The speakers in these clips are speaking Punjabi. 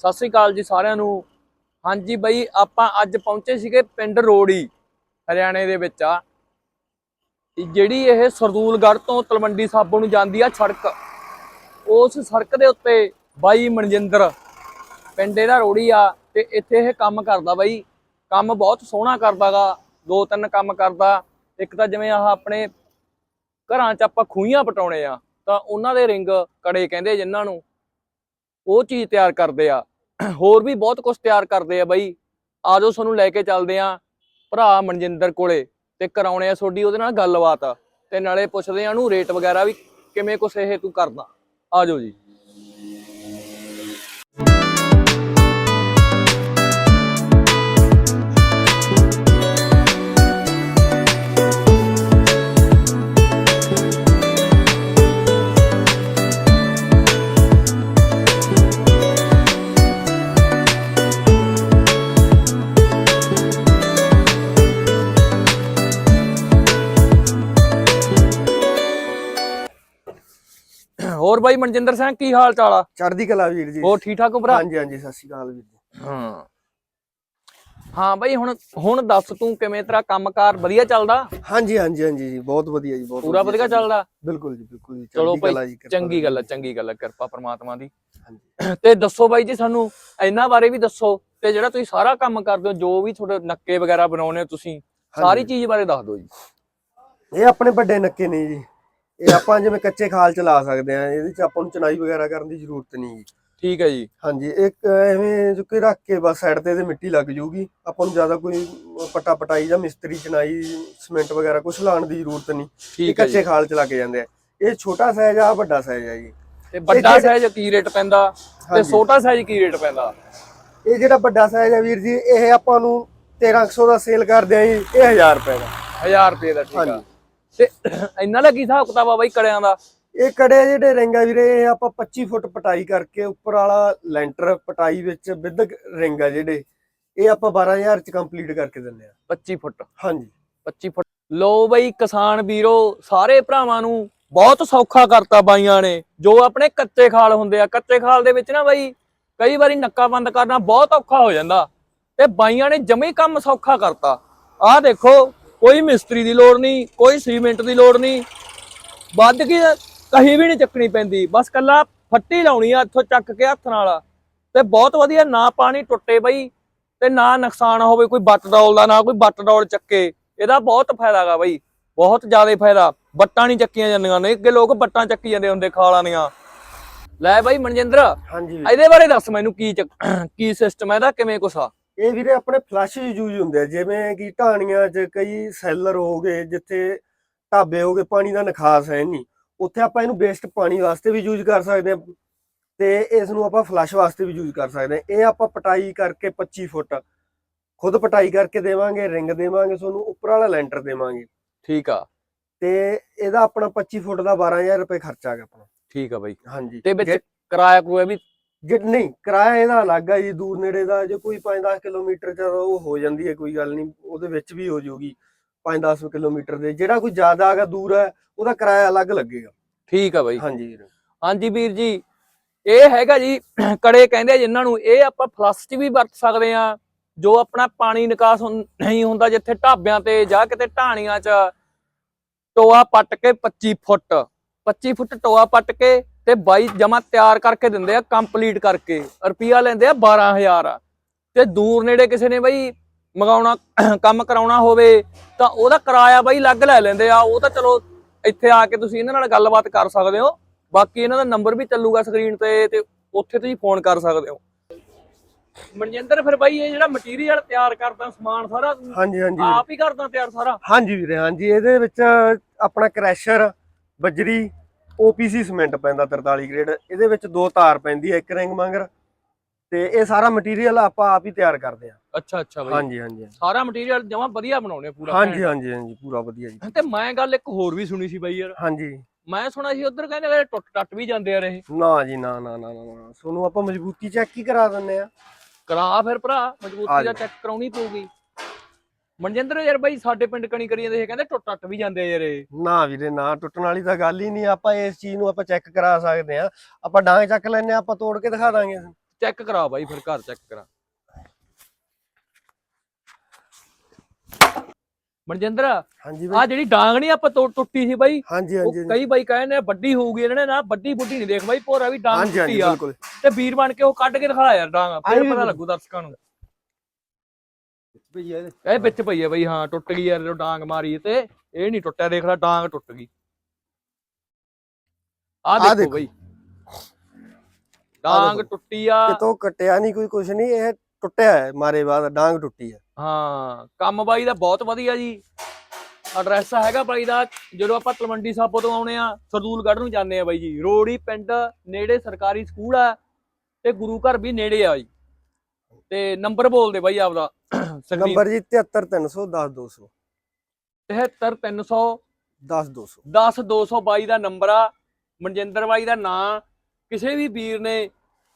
ਸਤਿ ਸ੍ਰੀ ਅਕਾਲ ਜੀ ਸਾਰਿਆਂ ਨੂੰ। ਹਾਂਜੀ ਬਈ, ਆਪਾਂ ਅੱਜ ਪਹੁੰਚੇ ਸੀਗੇ ਪਿੰਡ ਰੋੜੀ, ਹਰਿਆਣੇ ਦੇ ਵਿੱਚ ਆ। ਜਿਹੜੀ ਇਹ ਸਰਦੂਲਗੜ੍ਹ ਤੋਂ ਤਲਵੰਡੀ ਸਾਬੋ ਨੂੰ ਜਾਂਦੀ ਆ ਸੜਕ, ਉਸ ਸੜਕ ਦੇ ਉੱਤੇ ਬਾਈ ਮਨਜਿੰਦਰ ਪਿੰਡ ਇਹਦਾ ਰੋੜੀ ਆ ਤੇ ਇੱਥੇ ਇਹ ਕੰਮ ਕਰਦਾ ਬਾਈ। ਕੰਮ ਬਹੁਤ ਸੋਹਣਾ ਕਰਦਾਗਾ, ਦੋ ਤਿੰਨ ਕੰਮ ਕਰਦਾ। ਇੱਕ ਤਾਂ ਜਿਵੇਂ ਆਹ ਆਪਣੇ ਘਰਾਂ 'ਚ ਆਪਾਂ ਖੂਹੀਆਂ ਪਟਾਉਣੇ ਆ, ਤਾਂ ਉਹਨਾਂ ਦੇ ਰਿੰਗ ਕੜੇ ਕਹਿੰਦੇ ਜਿਨ੍ਹਾਂ ਨੂੰ। ਉਹ ਚੀਜ਼ ਤਿਆਰ ਕਰਦੇ ਆ। ਹੋਰ ਵੀ ਬਹੁਤ ਕੁਝ ਤਿਆਰ ਕਰਦੇ ਆ ਬਾਈ। ਆਜੋ ਤੁਹਾਨੂੰ ਲੈ ਕੇ ਚੱਲਦੇ ਆ ਭਰਾ ਮਨਜਿੰਦਰ ਕੋਲੇ ਤੇ ਕਰਾਉਣੇ ਆ ਤੁਹਾਡੀ ਉਹਦੇ ਨਾਲ ਗੱਲਬਾਤ ਤੇ ਨਾਲੇ ਪੁੱਛਦੇ ਆ ਉਹਨੂੰ ਰੇਟ ਵਗੈਰਾ ਵੀ ਕਿਵੇਂ ਕੁਛ ਇਹ ਤੂੰ ਕਰਦਾ। ਆਜੋ ਜੀ। ਹੋਰ ਬਾਈ ਮਨਜਿੰਦਰ ਸਿੰਘ ਕੀ ਹਾਲ ਚਾਲ ਆ? ਚੜ੍ਹਦੀ ਕਲਾ ਵੀਰ ਜੀ। ਹੋਰ ਠੀਕ ਠਾਕ ਹੋ ਭਰਾ? ਹਾਂਜੀ ਹਾਂਜੀ ਸਤਿ ਸ਼੍ਰੀ ਅਕਾਲ ਵੀਰ ਜੀ। ਹਾਂ। ਹਾਂ ਬਾਈ ਹੁਣ ਹੁਣ ਦੱਸ ਤੂੰ ਕਿਵੇਂ ਤੇਰਾ ਕੰਮਕਾਰ ਵਧੀਆ ਚੱਲਦਾ? ਹਾਂਜੀ ਹਾਂਜੀ ਹਾਂਜੀ ਜੀ ਬਹੁਤ ਵਧੀਆ ਜੀ ਬਹੁਤ ਪੂਰਾ ਵਧੀਆ ਚੱਲਦਾ? ਬਿਲਕੁਲ ਜੀ ਬਿਲਕੁਲ ਜੀ ਚਲੋ ਭਾਈ ਚੰਗੀ ਗੱਲ ਜੀ। ਚੰਗੀ ਗੱਲ ਹੈ ਕਿਰਪਾ ਪ੍ਰਮਾਤਮਾ ਦੀ। ਹਾਂਜੀ। ਤੇ ਦੱਸੋ ਬਾਈ ਜੀ ਸਾਨੂੰ ਇਹਨਾਂ ਬਾਰੇ ਵੀ ਦੱਸੋ ਤੇ ਜਿਹੜਾ ਤੁਸੀਂ ਸਾਰਾ ਕੰਮ ਕਰਦੇ ਹੋ ਜੋ ਵੀ ਤੁਹਾਡੇ ਨੱਕੇ ਵਗੈਰਾ ਬਣਾਉਨੇ ਹੋ ਤੁਸੀਂ ਸਾਰੀ। ਚੀਜ਼ ਬਾਰੇ ਦੱਸ ਦਿਓ ਜੀ। ਇਹ ਆਪਣੇ ਵੱਡੇ ਨੱਕੇ ਨੇ ਜੀ। ਇਹ ਆਪਾਂ ਜਿਵੇਂ ਕੱਚੇ ਖਾਲ ਚਲਾ ਸਕਦੇ ਆ ਇਹਦੇ ਚ ਆਪਾਂ ਨੂੰ ਚਨਾਈ ਵਗੈਰਾ ਕਰਨ ਦੀ ਜ਼ਰੂਰਤ ਨਹੀਂ ਠੀਕ ਹੈ ਜੀ। ਹਾਂਜੀ ਇੱਕ ਐਵੇਂ ਜੋ ਕਿ ਰੱਖ ਕੇ ਬਸ ਸਾਈਡ ਤੇ ਇਹਦੇ ਮਿੱਟੀ ਲੱਗ ਜੂਗੀ। ਆਪਾਂ ਨੂੰ ਜ਼ਿਆਦਾ ਕੋਈ ਪੱਟਾ ਪਟਾਈ ਜਾਂ ਮਿਸਤਰੀ ਚਨਾਈ ਸੀਮੈਂਟ ਵਗੈਰਾ ਕੁਝ ਲਾਉਣ ਦੀ ਜ਼ਰੂਰਤ ਨਹੀਂ। ਇਹ ਠੀਕ ਹੈ ਜੀ। ਕੱਚੇ ਖਾਲ ਚਲਾ ਕੇ ਜਾਂਦੇ ਆ। ਇਹ ਛੋਟਾ ਸਾਈਜ਼ ਆ ਵੱਡਾ ਸਾਈਜ਼ ਆ ਜੀ। ਤੇ ਵੱਡਾ ਸਾਈਜ਼ ਕੀ ਰੇਟ ਪੈਂਦਾ? ਤੇ। ਛੋਟਾ ਸਾਈਜ਼ ਕੀ ਰੇਟ ਪੈਂਦਾ? ਇਹ ਜਿਹੜਾ ਵੱਡਾ ਸਾਈਜ਼ ਆ ਵੀਰ ਜੀ ਇਹ ਆਪਾਂ ਨੂੰ 1300 ਦਾ ਸੇਲ ਕਰਦੇ ਆ ਜੀ ਇਹ 1000 ਰੁਪਏ ਦਾ। 1000 ਰੁਪਏ ਦਾ ਠੀਕ ਆ। ਤੇ ਇਹਨਾਂ ਦਾ ਕੀ ਹਿਸਾਬ ਕਿਤਾਬ ਆ ਬਾਈ ਕੜਿਆਂ ਦਾ? ਇਹ ਕੜੇ ਜਿਹੜੇ ਰਿੰਗ ਆ ਵੀਰੇ ਇਹ ਆਪਾਂ 25 ਫੁੱਟ ਪਟਾਈ ਕਰਕੇ ਉੱਪਰ ਵਾਲਾ ਲੈਂਟਰ ਪਟਾਈ ਵਿੱਚ ਵਿਦ ਰਿੰਗ ਆ ਜਿਹੜੇ ਇਹ ਆਪਾਂ 12000 ਚ ਕੰਪਲੀਟ ਕਰਕੇ ਦਿੰਦੇ ਆ 25 ਫੁੱਟ। ਹਾਂਜੀ। 25 ਫੁੱਟ। ਲੋ ਬਈ ਕਿਸਾਨ ਵੀਰੋ ਸਾਰੇ ਭਰਾਵਾਂ ਨੂੰ ਬਹੁਤ ਸੌਖਾ ਕਰਤਾ ਬਾਈਆਂ ਨੇ ਜੋ ਆਪਣੇ ਕੱਚੇ ਖਾਲ ਹੁੰਦੇ ਆ। ਕੱਚੇ ਖਾਲ ਦੇ ਵਿੱਚ ਨਾ ਬਾਈ ਕਈ ਵਾਰੀ ਨੱਕਾ ਬੰਦ ਕਰਨਾ ਬਹੁਤ ਔਖਾ ਹੋ ਜਾਂਦਾ। ਤੇ ਬਾਈਆਂ ਨੇ ਜਮੇ ਕੰਮ ਸੌਖਾ ਕਰਤਾ। ਆਹ ਦੇਖੋ ਕੋਈ ਮਿਸਤਰੀ ਦੀ ਲੋੜ ਨਹੀਂ ਕੋਈ ਸੀਮੈਂਟ ਦੀ ਲੋੜ ਨਹੀਂ। ਵੱਧ ਕੀ ਕਹੀ ਵੀ ਨਹੀਂ ਚੱਕਣੀ ਪੈਂਦੀ। ਬਸ ਕੱਲਾ ਫੱਟੀ ਲਾਉਣੀ ਆ ਇੱਥੋਂ ਚੱਕ ਕੇ ਹੱਥ ਨਾਲ। ਤੇ ਬਹੁਤ ਵਧੀਆ ਨਾ ਪਾਣੀ ਟੁੱਟੇ ਬਈ ਤੇ ਨਾ ਨੁਕਸਾਨ ਹੋਵੇ ਕੋਈ ਬੱਟ ਡੋਲ ਦਾ ਨਾ ਕੋਈ ਬੱਟ ਡੋਲ ਚੱਕੇ। ਇਹਦਾ ਬਹੁਤ ਫਾਇਦਾ ਗਾ ਬਈ ਬਹੁਤ ਜ਼ਿਆਦਾ ਫਾਇਦਾ। ਬੱਟਾਂ ਨਹੀਂ ਚੱਕੀਆਂ ਜਾਂਦੀਆਂ ਨੇ ਅੱਗੇ ਲੋਕ ਬੱਟਾਂ ਚੱਕੀ ਜਾਂਦੇ ਹੁੰਦੇ ਖਾਲਾਂ ਦੀਆਂ। ਲੈ ਬਈ ਮਨਜਿੰਦਰ ਹਾਂਜੀ। ਇਹਦੇ ਬਾਰੇ ਦੱਸ ਮੈਨੂੰ ਕੀ ਕੀ ਸਿਸਟਮ ਹੈ ਇਹਦਾ ਕਿਵੇਂ ਕੁਛ ਆ? ਇਹ ਵੀਰੇ ਆਪਣੇ ਫਲਸ਼ ਯੂਜ਼ ਹੁੰਦੇ ਆ ਜਿਵੇਂ ਕਿ ਢਾਣੀਆਂ 'ਚ ਕਈ ਸੈਲਰ ਹੋ ਗਏ ਜਿੱਥੇ ਢਾਬੇ ਹੋ ਗਏ ਪਾਣੀ ਦਾ ਨਿਕਾਸ ਹੈ ਨਹੀਂ ਉੱਥੇ ਆਪਾਂ ਇਹਨੂੰ ਵੇਸਟ ਪਾਣੀ ਵਾਸਤੇ ਵੀ ਯੂਜ਼ ਕਰ ਸਕਦੇ ਆ ਤੇ ਇਸ ਨੂੰ ਆਪਾਂ ਫਲਸ਼ ਵਾਸਤੇ ਵੀ ਯੂਜ਼ ਕਰ ਸਕਦੇ ਆ ਇਹ ਆਪਾਂ ਪਟਾਈ ਕਰਕੇ 25 ਫੁੱਟ ਖੁਦ ਪਟਾਈ ਕਰਕੇ ਦੇਵਾਂਗੇ ਰਿੰਗ ਦੇਵਾਂਗੇ ਤੁਹਾਨੂੰ ਉੱਪਰ ਵਾਲਾ ਲੈਂਟਰ ਦੇਵਾਂਗੇ। ਠੀਕ ਆ। ਤੇ ਇਹਦਾ ਆਪਣਾ 25 ਫੁੱਟ ਦਾ 12000 ਰੁਪਏ ਖਰਚਾ ਹੈਗਾ ਆਪਣਾ। ਠੀਕ ਆ ਬਈ। ਹਾਂਜੀ। ਤੇ ਵਿੱਚ ਕਿਰਾਇਆ ਕੋਈ ਵੀ ਨਹੀਂ ਕਿਰਾਇਆ ਇਹਦਾ ਅਲੱਗ ਹੈ ਜੀ ਦੂਰ ਨੇੜੇ ਦਾ ਜੇ ਕੋਈ 5-10 ਕਿਲੋਮੀਟਰ ਚ ਉਹ ਹੋ ਜਾਂਦੀ ਹੈ ਕੋਈ ਗੱਲ ਨਹੀਂ ਉਹਦੇ ਵਿੱਚ ਵੀ ਹੋ ਜਾਊਗੀ 5-10 ਕਿਲੋਮੀਟਰ ਦੇ ਜਿਹੜਾ ਕੋਈ ਜ਼ਿਆਦਾ ਹੈਗਾ ਦੂਰ ਹੈ ਉਹਦਾ ਕਿਰਾਇਆ ਅਲੱਗ ਲੱਗੇਗਾ ਠੀਕ ਆ ਬਈ ਹਾਂਜੀ। ਹਾਂਜੀ ਵੀਰ ਜੀ ਇਹ ਹੈਗਾ ਜੀ ਕੜੇ ਕਹਿੰਦੇ ਆ ਜਿਨ੍ਹਾਂ ਨੂੰ ਇਹ ਆਪਾਂ ਫਲਸ਼ 'ਚ ਵੀ ਵਰਤ ਸਕਦੇ ਆ ਜੋ ਆਪਣਾ ਪਾਣੀ ਨਿਕਾਸ ਨਹੀਂ ਹੁੰਦਾ ਜਿੱਥੇ ਢਾਬਿਆਂ ਤੇ ਜਾਂ ਕਿਤੇ ਢਾਣੀਆਂ 'ਚ ਟੋਆ ਪੱਟ ਕੇ 25 ਫੁੱਟ 25 ਫੁੱਟ ਟੋਆ ਪੱਟ ਕੇ ਤੇ ਬਾਈ ਜਮਾ ਤਿਆਰ ਕਰਕੇ ਦਿੰਦੇ ਆ ਕੰਪਲੀਟ ਕਰਕੇ। ਰੁਪਿਆ ਲੈਂਦੇ ਆ 12000 ਤੇ ਦੂਰ ਨੇੜੇ ਕਿਸੇ ਨੇ ਬਾਈ ਮਗਾਉਣਾ ਕੰਮ ਕਰਾਉਣਾ ਹੋਵੇ ਤਾਂ ਉਹਦਾ ਕਿਰਾਇਆ ਬਾਈ ਅਲੱਗ ਲੈ ਲੈਂਦੇ ਆ। ਉਹ ਤਾਂ ਚਲੋ ਇੱਥੇ ਆ ਕੇ ਤੁਸੀਂ ਇਹਨਾਂ ਨਾਲ ਗੱਲਬਾਤ ਕਰ ਸਕਦੇ ਹੋ। ਬਾਕੀ ਇਹਨਾਂ ਦਾ ਨੰਬਰ ਵੀ ਚੱਲੂਗਾ ਸਕਰੀਨ ਤੇ ਤੇ ਉੱਥੇ ਤੁਸੀਂ ਫੋਨ ਕਰ ਸਕਦੇ ਹੋ। ਮਨਜਿੰਦਰ ਫਿਰ ਬਾਈ ਇਹ ਜਿਹੜਾ ਮਟੀਰੀਅਲ ਤਿਆਰ ਕਰਦਾ ਸਮਾਨ ਸਾਰਾ ਹਾਂਜੀ ਹਾਂਜੀ। ਆਪ ਹੀ ਕਰਦਾ ਤਿਆਰ ਸਾਰਾ? ਹਾਂਜੀ ਵੀਰੇ ਹਾਂਜੀ। ਇਹਦੇ ਵਿੱਚ ਆਪਣਾ ਕ੍ਰੈਸ਼ਰ ਬਜਰੀ OPC ਸੀਮੈਂਟ ਪੈਂਦਾ 43 ਗ੍ਰੇਡ ਇਹਦੇ ਵਿੱਚ ਦੋ ਤਾਰ ਪੈਂਦੀ ਹੈ ਇੱਕ ਰਿੰਗ ਮੰਗਰ ਤੇ ਇਹ ਸਾਰਾ ਮਟੀਰੀਅਲ ਆਪਾਂ ਆਪ ਹੀ ਤਿਆਰ ਕਰਦੇ ਆ ਅੱਛਾ ਅੱਛਾ ਬਾਈ। ਹਾਂਜੀ ਹਾਂਜੀ ਸਾਰਾ ਮਟੀਰੀਅਲ ਜਮਾ ਵਧੀਆ ਬਣਾਉਣੇ ਪੂਰਾ ਹਾਂਜੀ ਹਾਂਜੀ ਹਾਂਜੀ ਪੂਰਾ ਵਧੀਆ ਜੀ। ਤੇ ਮੈਂ ਗੱਲ ਇੱਕ ਹੋਰ ਵੀ ਸੁਣੀ ਸੀ ਬਾਈ ਯਾਰ। ਹਾਂਜੀ। ਮੈਂ ਸੁਣਿਆ ਸੀ ਉਧਰ ਕਹਿੰਦੇ ਇਹ ਟੁੱਟ ਟੱਟ ਵੀ ਜਾਂਦੇ ਆ ਰਹੇ। ਨਾ ਜੀ ਨਾ ਨਾ ਨਾ ਨਾ ਨਾ। ਤੁਹਾਨੂੰ ਆਪਾਂ ਮਜ਼ਬੂਤੀ ਚੈੱਕ ਹੀ ਕਰਾ ਦਿੰਨੇ ਆ ਕਰਾ ਫਿਰ ਭਰਾ ਮਜ਼ਬੂਤੀ ਦਾ। ਚੈੱਕ ਕਰਾਉਣੀ ਪਊਗੀ। ਮਨਜਿੰਦਰ ਯਾਰ ਬਾਈ ਸਾਡੇ ਪਿੰਡ ਕਣੀ ਕਰੀ ਜਾਂਦੇ ਸੀ ਕਹਿੰਦੇ ਟੁੱਟ ਟੱਟ ਵੀ ਜਾਂਦੇ ਆ ਯਾਰ ਇਹ। ਨਾ ਵੀਰੇ ਨਾ ਟੁੱਟਣ ਵਾਲੀ ਤਾਂ ਗੱਲ ਹੀ ਨਹੀਂ ਆਪਾਂ ਇਸ ਚੀਜ਼ ਨੂੰ ਆਪਾਂ ਚੈੱਕ ਕਰਾ ਸਕਦੇ ਆ ਆਪਾਂ ਡਾਂਗ ਚੱਕ ਲੈਨੇ ਆ ਆਪਾਂ ਤੋੜ ਕੇ ਦਿਖਾ ਦਾਂਗੇ। ਚੈੱਕ ਕਰਾ ਬਾਈ ਫਿਰ ਘਰ ਚੈੱਕ ਕਰਾ। ਮਨਜਿੰਦਰ ਹਾਂਜੀ ਆ ਬਾਈ ਜਿਹੜੀ ਡਾਂਗ ਨਹੀਂ ਆਪਾਂ ਟੁੱਟ- ਟੁੱਟੀ ਸੀ ਬਾਈ ਹਾਂਜੀ ਉਹ ਹਾਂਜੀ ਕਈ ਬਾਈ ਕਹਿੰਦੇ ਨੇ ਵੱਡੀ ਹੋਊਗੀ ਇਹਨਾਂ ਨੇ ਨਾ ਵੱਡੀ ਬੁੱਢੀ ਨਹੀਂ ਦੇਖ ਬਾਈ ਭੋਰਾ ਵੀ ਡਾਂਗ ਟੁੱਟੀ ਆ। ਤੇ ਵੀਰ ਬਣ ਕੇ ਉਹ ਕੱਢ ਕੇ ਦਿਖਾ ਯਾਰ ਡਾਂਗ ਫਿਰ ਪਤਾ ਲੱਗੂ ਦਰਸ਼ਕਾਂ ਨੂੰ। ਇਹ ਵਿੱਚ ਪਈ ਬਈ ਹਾਂ ਟੁੱਟ ਗਈ ਯਾਰ ਜਦੋਂ ਡਾਂਗ ਮਾਰੀ ਤੇ ਇਹ ਨਹੀਂ ਟੁੱਟਿਆ ਦੇਖ ਲੈ ਡਾਂਗ ਟੁੱਟ ਗਈ। ਆ ਆਹ ਦੇਖੋ ਦੇਖੋ। ਬਈ। ਡਾਂਗ ਦੇਖੋ। ਟੁੱਟੀ ਆ। ਕਿਤੋਂ ਕੱਟਿਆ ਨਹੀਂ ਕੋਈ ਕੁਛ ਨਹੀਂ ਇਹ ਟੁੱਟਿਆ ਹੈ ਮਾਰੇ ਬਾਅਦ ਡਾਂਗ ਟੁੱਟੀ ਹੈ ਹਾਂ ਕੰਮ ਬਾਈ ਦਾ ਬਹੁਤ ਵਧੀਆ ਜੀ। ਐਡਰੈਸ ਹੈਗਾ ਬਾਈ ਦਾ ਜਦੋਂ ਆਪਾਂ ਤਲਵੰਡੀ ਸਾਬੋ ਤੋਂ ਆਉਣੇ ਆ ਸਰਦੂਲਗੜ੍ਹ ਨੂੰ ਜਾਂਦੇ ਆ ਬਾਈ ਜੀ। ਰੋੜੀ ਪਿੰਡ ਨੇੜੇ ਸਰਕਾਰੀ ਸਕੂਲ ਆ ਤੇ ਗੁਰੂ ਘਰ ਵੀ ਨੇੜੇ ਆ ਜੀ। ਤੇ ਨੰਬਰ ਬੋਲ ਦੇ ਬਾਈ ਆਪਦਾ। ਨੰਬਰ ਜੀ 73300 10200 73300 10200 10222 ਦਾ ਨੰਬਰ ਆ। ਮਨਜਿੰਦਰ ਬਾਈ ਦਾ ਨਾਂ। ਕਿਸੇ ਵੀ ਵੀਰ ਨੇ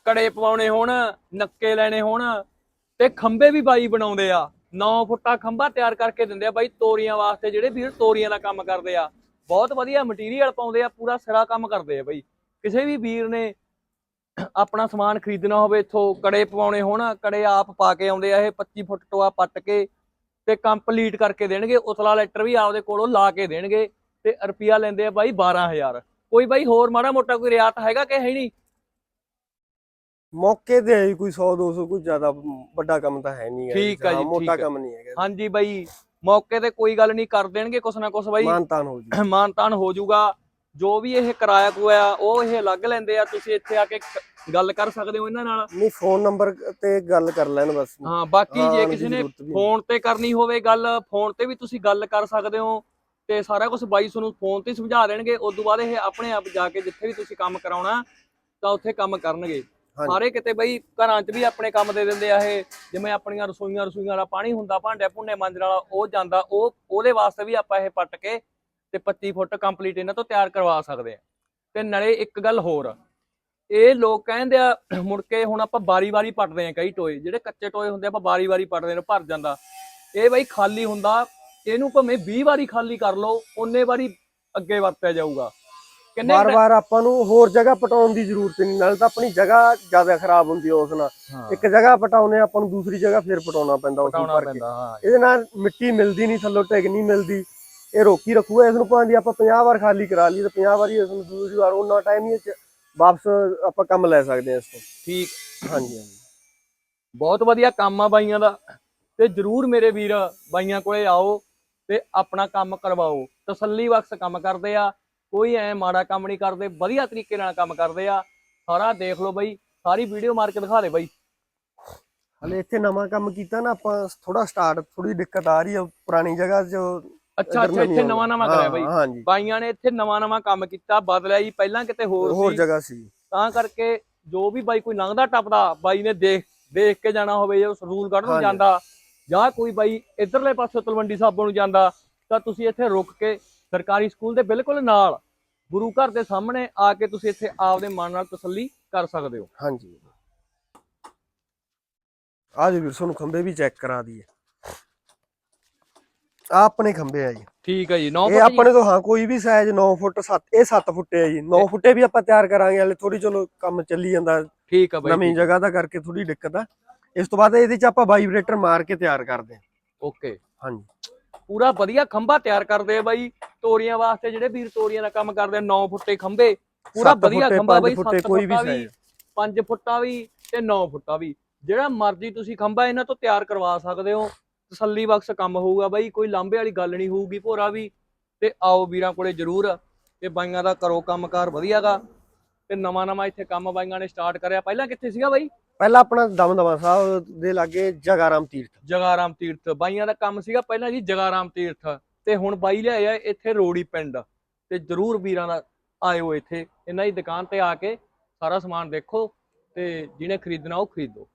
ਕੜੇ ਪਵਾਉਣੇ ਹੋਣ ਨੱਕੇ ਲੈਣੇ ਹੋਣ ਤੇ ਖੰਬੇ ਵੀ ਬਾਈ ਬਣਾਉਂਦੇ ਆ। 9 ਫੁੱਟਾ ਖੰਭਾ ਤਿਆਰ ਕਰਕੇ ਦਿੰਦੇ ਆ ਬਾਈ ਤੋਰੀਆਂ ਵਾਸਤੇ ਜਿਹੜੇ ਵੀਰ ਤੋਰੀਆਂ ਦਾ ਕੰਮ ਕਰਦੇ ਆ। ਬਹੁਤ ਵਧੀਆ ਮਟੀਰੀਅਲ ਪਾਉਂਦੇ ਆ ਪੂਰਾ ਸਿਰਾ ਕੰਮ ਕਰਦੇ ਆ ਬਾਈ। ਕਿਸੇ ਵੀ ਵੀਰ ਨੇ ਆਪਣਾ ਸਮਾਨ ਖਰੀਦਣਾ ਹੋਵੇ ਇੱਥੋਂ ਕੜੇ ਪਵਾਉਣੇ ਹੋਣ ਕੜੇ ਆਪ ਪਾ ਕੇ ਆਉਂਦੇ ਆ ਇਹ 25 ਫੁੱਟ ਟੋਆ ਪੱਟ ਕੇ ਤੇ ਕੰਪਲੀਟ ਕਰਕੇ ਦੇਣਗੇ ਉਤਲਾ ਲੈਟਰ ਵੀ ਆਪਦੇ ਕੋਲੋਂ ਲਾ ਕੇ ਦੇਣਗੇ ਤੇ ਰੁਪਿਆ ਲੈਂਦੇ ਆ ਬਾਈ 12000 ਕੋਈ ਬਾਈ ਹੋਰ ਮਾੜਾ ਮੋਟਾ ਕੋਈ ਰਿਆਤ ਹੈਗਾ ਕਿ ਹੈ ਨਹੀਂ? ਮੌਕੇ ਤੇ ਹੈ ਕੋਈ 100 200 ਕੋਈ ਜ਼ਿਆਦਾ ਵੱਡਾ ਕੰਮ ਤਾਂ ਹੈ ਨਹੀਂ ਠੀਕ ਆ ਜੀ, ਮੋਟਾ। ਕੰਮ ਨਹੀਂ ਹੈਗਾ। ਹਾਂਜੀ ਬਾਈ ਮੌਕੇ ਤੇ ਕੋਈ ਗੱਲ ਨਹੀਂ ਕਰ ਦੇਣਗੇ ਕੁਛ ਨਾ ਕੁਛ ਬਾਈ। ਮਾਨਤਾਨ ਹੋ ਜੀ। ਮਾਨਤਾਨ ਹੋ ਜਾਊਗਾ ਜੋ ਵੀ ਇਹ ਕਿਰਾਇਆ ਕੋਇਆ ਉਹ ਇਹ ਅਲੱਗ ਲੈਂਦੇ ਆ ਤੁਸੀਂ ਇੱਥੇ ਆ ਕੇ ਗੱਲ ਕਰ ਸਕਦੇ ਹੋ ਇਹਨਾਂ ਨਾਲ। ਨਹੀਂ ਫੋਨ ਨੰਬਰ ਤੇ ਗੱਲ ਕਰ ਲੈਣ ਬਸ। ਹਾਂ ਬਾਕੀ ਜੇ ਕਿਸੇ ਨੇ। ਫੋਨ ਤੇ ਕਰਨੀ ਹੋਵੇ ਗੱਲ ਫੋਨ ਤੇ ਵੀ ਤੁਸੀਂ ਗੱਲ ਕਰ ਸਕਦੇ ਹੋ ਤੇ ਸਾਰਾ ਕੁਝ ਬਾਈ ਤੁਹਾਨੂੰ ਫੋਨ ਤੇ ਸਮਝਾ ਦੇਣਗੇ। ਉਸ ਤੋਂ ਬਾਅਦ ਇਹ ਆਪਣੇ ਆਪ ਜਾ ਕੇ ਜਿੱਥੇ ਵੀ ਤੁਸੀਂ ਕੰਮ ਕਰਾਉਣਾ ਤਾਂ ਉੱਥੇ ਕੰਮ ਕਰਨਗੇ। ਸਾਰੇ ਕਿਤੇ ਬਈ ਘਰਾਂ 'ਚ ਵੀ ਆਪਣੇ ਕੰਮ ਦੇ ਦਿੰਦੇ ਆ ਇਹ। ਜਿਵੇਂ ਆਪਣੀਆਂ ਰਸੋਈਆਂ ਰਸੋਈਆਂ ਵਾਲਾ ਪਾਣੀ ਹੁੰਦਾ ਭਾਂਡੇ ਭੁੰਡੇ ਮਾਂਜਣ ਵਾਲਾ ਉਹ ਜਾਂਦਾ ਉਹ ਉਹਦੇ ਵਾਸਤੇ ਵੀ ਆਪਾਂ ਇਹ ਪੱਟ ਕੇ ਤੇ 25 ਫੁੱਟ ਕੰਪਲੀਟ ਇਹਨਾਂ ਤੋਂ ਤਿਆਰ ਕਰਵਾ ਸਕਦੇ ਆ। ਤੇ ਨਾਲੇ ਇੱਕ ਗੱਲ ਹੋਰ ਇਹ ਲੋਕ ਕਹਿੰਦੇ ਆ ਮੁੜ ਕੇ ਹੁਣ ਆਪਾਂ ਬਾਰੀ-ਬਾਰੀ ਪੱਟਦੇ ਆ ਕਈ ਟੋਏ ਜਿਹੜੇ ਕੱਚੇ ਟੋਏ ਹੁੰਦੇ ਆ, ਆਪਾਂ ਬਾਰੀ-ਬਾਰੀ ਪੱਟਦੇ ਨੇ ਭਰ ਜਾਂਦਾ। ਇਹ ਬਈ ਖਾਲੀ ਹੁੰਦਾ ਇਹਨੂੰ ਭਾਵੇਂ 20 ਵਾਰੀ ਖਾਲੀ ਕਰ ਲਓ ਉਹਨੇ ਵਾਰੀ ਅੱਗੇ ਵਰਤਿਆ ਜਾਊਗਾ। ਕਿੰਨੇ ਬਾਰ-ਬਾਰ ਆਪਾਂ ਨੂੰ ਹੋਰ ਜਗ੍ਹਾ ਪਟਾਉਣ ਦੀ ਜ਼ਰੂਰਤ ਨਹੀਂ ਨਾਲੇ ਤਾਂ ਆਪਣੀ ਜਗ੍ਹਾ ਜ਼ਿਆਦਾ ਖਰਾਬ ਹੁੰਦੀ ਉਸ ਨਾਲ। ਇੱਕ ਜਗ੍ਹਾ ਪਟਾਉਨੇ ਆਪਾਂ ਨੂੰ ਦੂਸਰੀ ਜਗ੍ਹਾ ਫਿਰ ਪਟਾਉਣਾ ਪੈਂਦਾ ਉਸ ਨੂੰ ਪਟਾਉਣਾ ਭਰ ਕੇ। ਪੈਂਦਾ ਹਾਂ। ਇਹਦੇ ਨਾਲ ਮਿੱਟੀ ਮਿਲਦੀ ਨਹੀਂ ਥੱਲੋਂ ਟਿਕ ਨਹੀਂ ਮਿਲਦੀ। ਇਹ ਰੋਕੀ ਰੱਖੂਗਾ ਇਸ ਨੂੰ ਭਾਂਦੀ ਆਪਾਂ 50 ਵਾਰ ਖਾਲੀ ਕਰਾ ਲਈ ਤੇ 50 ਵਾਰੀ ਇਸ ਨੂੰ ਦੂਸਰੀ ਵਾਰ ਉਹਨਾਂ ਟਾਈਮ ਹੀ ਵਾਪਸ ਆਪਾਂ ਕੰਮ ਲੈ ਸਕਦੇ ਹਾਂ ਇਸ ਤੋਂ। ਠੀਕ। ਹਾਂਜੀ ਹਾਂਜੀ। ਬਹੁਤ ਵਧੀਆ ਕੰਮ ਆ ਬਾਈਆਂ ਦਾ। ਤੇ ਜਰੂਰ ਮੇਰੇ ਵੀਰ ਬਾਈਆਂ ਕੋਲੇ ਆਓ ਤੇ ਆਪਣਾ ਕੰਮ ਕਰਵਾਓ। ਤਸੱਲੀ ਬਖਸ਼ ਕੰਮ ਕਰਦੇ ਆ। ਕੋਈ ਐ ਮਾੜਾ ਕੰਮ ਨਹੀਂ ਕਰਦੇ ਵਧੀਆ ਤਰੀਕੇ ਨਾਲ ਕੰਮ ਕਰਦੇ ਆ। ਸਾਰਾ ਦੇਖ ਲਓ ਬਾਈ ਸਾਰੀ ਵੀਡੀਓ ਮਾਰ ਕੇ ਦਿਖਾ ਦੇ ਬਾਈ। ਹਲੇ ਇੱਥੇ ਨਵਾਂ ਕੰਮ ਕੀਤਾ ਨਾ ਆਪਾਂ ਥੋੜਾ ਸਟਾਰਟ ਥੋੜੀ ਦਿੱਕਤ ਆ ਰਹੀ ਹੈ ਪੁਰਾਣੀ ਜਗ੍ਹਾ 'ਚ। ਅੱਛਾ ਅੱਛਾ ਇੱਥੇ ਨਵਾਂ ਨਵਾਂ ਕਰਿਆ ਬਾਈ। ਬਾਈਆਂ ਨੇ ਇੱਥੇ ਨਵਾਂ ਨਵਾਂ ਕੰਮ ਕੀਤਾ ਬਦਲਿਆ ਜੀ ਪਹਿਲਾਂ ਕਿਤੇ ਹੋਰ ਹੋਰ ਸੀ। ਜਗ੍ਹਾ ਸੀ। ਤਾਂ ਕਰਕੇ ਜੋ ਵੀ ਬਾਈ ਕੋਈ ਲੰਘਦਾ ਟੱਪਦਾ ਬਾਈ ਨੇ ਦੇਖ ਦੇਖ ਕੇ ਜਾਣਾ ਹੋਵੇ ਜੇ ਸਰਦੂਲਗੜ੍ਹ ਨੂੰ। ਜਾਂਦਾ ਜਾਂ ਕੋਈ ਬਾਈ ਇਧਰਲੇ ਪਾਸੇ ਤਲਵੰਡੀ ਸਾਬੋ ਨੂੰ ਜਾਂਦਾ ਤਾਂ ਤੁਸੀਂ ਇੱਥੇ ਰੁਕ ਕੇ ਸਰਕਾਰੀ ਸਕੂਲ ਦੇ ਬਿਲਕੁਲ ਨਾਲ ਗੁਰੂ ਘਰ ਦੇ ਸਾਹਮਣੇ ਆ ਕੇ ਤੁਸੀਂ ਇੱਥੇ ਆਪਦੇ ਮਨ ਨਾਲ ਤਸੱਲੀ ਕਰ ਸਕਦੇ ਹੋ। ਹਾਂਜੀ। ਆ ਜੀ ਵੀਰ ਤੁਹਾਨੂੰ ਖੰਬੇ ਵੀ ਚੈੱਕ ਕਰਾ ਦਈਏ। ਆ ਆਪਣੇ ਖੰਬੇ ਆ ਜੀ। ਠੀਕ ਹੈ ਜੀ 9 ਇਹ ਆਪਣੇ ਤੋਂ ਹਾਂ ਕੋਈ ਵੀ ਸਾਈਜ਼ 9 ਫੁੱਟ 7 ਇਹ 7 ਫੁੱਟ ਹੈ ਜੀ। 9 ਫੁੱਟੇ ਵੀ ਆਪਾਂ ਤਿਆਰ ਕਰਾਂਗੇ ਹਲੇ ਥੋੜੀ ਚਲੋ ਕੰਮ ਚੱਲੀ ਜਾਂਦਾ। ਠੀਕ ਹੈ ਬਾਈ ਨਵੀਂ ਜਗ੍ਹਾ ਦਾ ਕਰਕੇ ਥੋੜੀ ਦਿੱਕਤ ਆ। ਇਸ ਤੋਂ ਬਾਅਦ ਇਹਦੇ ਚ ਆਪਾਂ ਵਾਈਬ੍ਰੇਟਰ ਮਾਰ ਕੇ ਤਿਆਰ ਕਰਦੇ ਹਾਂ ਓਕੇ। ਹਾਂਜੀ। ਪੂਰਾ ਵਧੀਆ ਖੰਭਾ ਤਿਆਰ ਕਰਦੇ ਆ ਬਾਈ। ਤੋਰੀਆਂ ਵਾਸਤੇ ਜਿਹੜੇ ਵੀਰ ਤੋਰੀਆਂ ਦਾ ਕੰਮ ਕਰਦੇ ਆ 9 ਫੁੱਟੇ ਖੰਭੇ। ਪੂਰਾ ਵਧੀਆ ਖੰਭਾ ਬਾਈ ਫੁੱਟੇ, 7 ਕੋਈ ਵੀ size। 5 ਫੁੱਟਾ ਵੀ ਤੇ 9 ਫੁੱਟਾ ਵੀ। ਜਿਹੜਾ ਮਰਜ਼ੀ ਤੁਸੀਂ ਖੰਭਾ ਇਹਨਾਂ ਤੋਂ ਤਿਆਰ ਕਰਵਾ ਸਕਦੇ ਹੋ। ਤਸੱਲੀ ਬਖਸ਼ ਕੰਮ ਹੋਊਗਾ ਬਾਈ ਕੋਈ ਲਾਂਬੇ ਵਾਲੀ ਗੱਲ ਨਹੀਂ ਹੋਊਗੀ ਭੋਰਾ ਵੀ। ਤੇ ਆਓ ਵੀਰਾਂ ਕੋਲੇ ਜ਼ਰੂਰ ਤੇ ਬਾਈਆਂ ਦਾ ਕਰੋ ਕੰਮਕਾਰ ਵਧੀਆਗਾ। ਤੇ ਨਵਾਂ ਨਵਾਂ ਇੱਥੇ ਕੰਮ ਬਾਈਆਂ ਨੇ ਸਟਾਰਟ ਕਰਿਆ। ਪਹਿਲਾਂ ਕਿੱਥੇ ਸੀਗਾ ਬਾਈ? ਪਹਿਲਾਂ ਆਪਣਾ ਦਮਦਮਾ ਸਾਹਿਬ ਦੇ ਲਾਗੇ ਜਗਾਰਾਮ ਤੀਰਥ। ਜਗਾਰਾਮ ਤੀਰਥ। ਬਾਈਆਂ ਦਾ ਕੰਮ ਸੀਗਾ ਪਹਿਲਾਂ ਜੀ ਜਗਾਰਾਮ ਤੀਰਥ। ਤੇ ਹੁਣ ਬਾਈ ਲਿਆਏ ਆ ਇੱਥੇ ਰੋੜੀ ਪਿੰਡ। ਤੇ ਜਰੂਰ ਵੀਰਾਂ ਦਾ ਆਇਓ ਇੱਥੇ। ਇਹਨਾਂ ਦੀ ਦੁਕਾਨ ਤੇ ਆ ਕੇ ਸਾਰਾ ਸਮਾਨ ਦੇਖੋ ਤੇ ਜਿਹਨੇ ਖਰੀਦਣਾ ਉਹ ਖਰੀਦੋ।